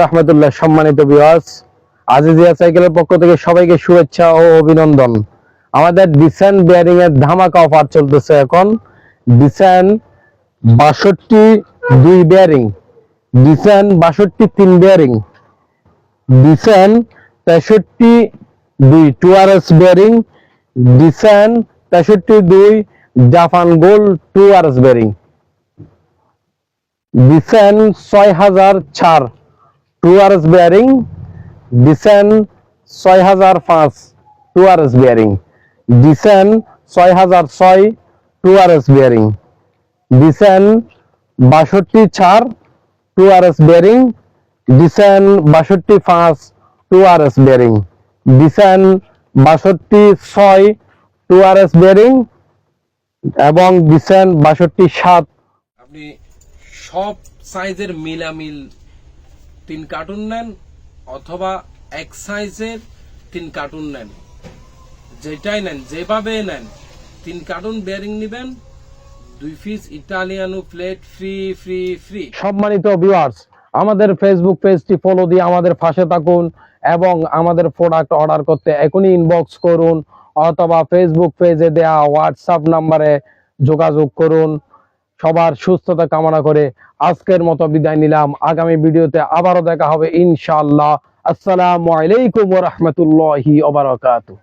রহমতুল্লাহ, সম্মানিত বিওয়াস আজিজিয়া সাইকেলের পক্ষ থেকে সবাইকে শুভেচ্ছা ও অভিনন্দন। আমাদের ডিসেন বিয়ারিং এর ধামাকা অফার চলতেছে এখন। ডিসেন বাষট্টি দুই বিয়ারিং ডিসেন বাষট্টি তিন বিয়ারিং ডিসেন তেষট্টি দুই টু আর এস বিয়ারিং ডিসেন তেষট্টি দুই Japan gold two R S bearing ডিসেন ছয় হাজার ছাড় টু আর এস বিয়ারিং ডিসেন ছয় হাজার পাঁচ টু আর এস বিয়ারিং ডিসেন ছয় হাজার ছয় টু আর এস বিয়ারিং ডিসেন বাষট্টি চার টু আর এস বিয়ারিং ডিসেন বাষট্টি পাঁচ টু আর এস বিয়ারিং ডিসেন বাষট্টি ছয় টু আর এস বিয়ারিং এবং ডিসেন বাষট্টি সাত। আপনি সব সাইজের মিলামিল তিন কার্টুন নেন অথবা এক সাইজের তিন কার্টুন নেন। যেটাই নেন যেভাবে নেন তিন কার্টুন বেয়ারিং নেবেন। দুই piece Italiano plate free free free সম্মানিত ভিউয়ার্স আমাদের ফেসবুক পেজটি ফলো দিয়ে আমাদের পাশে থাকুন এবং আমাদের প্রোডাক্ট অর্ডার করতে এখনই ইনবক্স করুন। অথবা ফেসবুক পেজে দেয়া হোয়াটসঅ্যাপ নাম্বারে যোগাযোগ করুন। সবার সুস্থতা কামনা করে আজকের মতো বিদায় নিলাম। আগামী ভিডিওতে আবারও দেখা হবে ইনশাআল্লাহ। আসসালামু আলাইকুম রাহমাতুল্লাহি ওয়া বারাকাতুহু।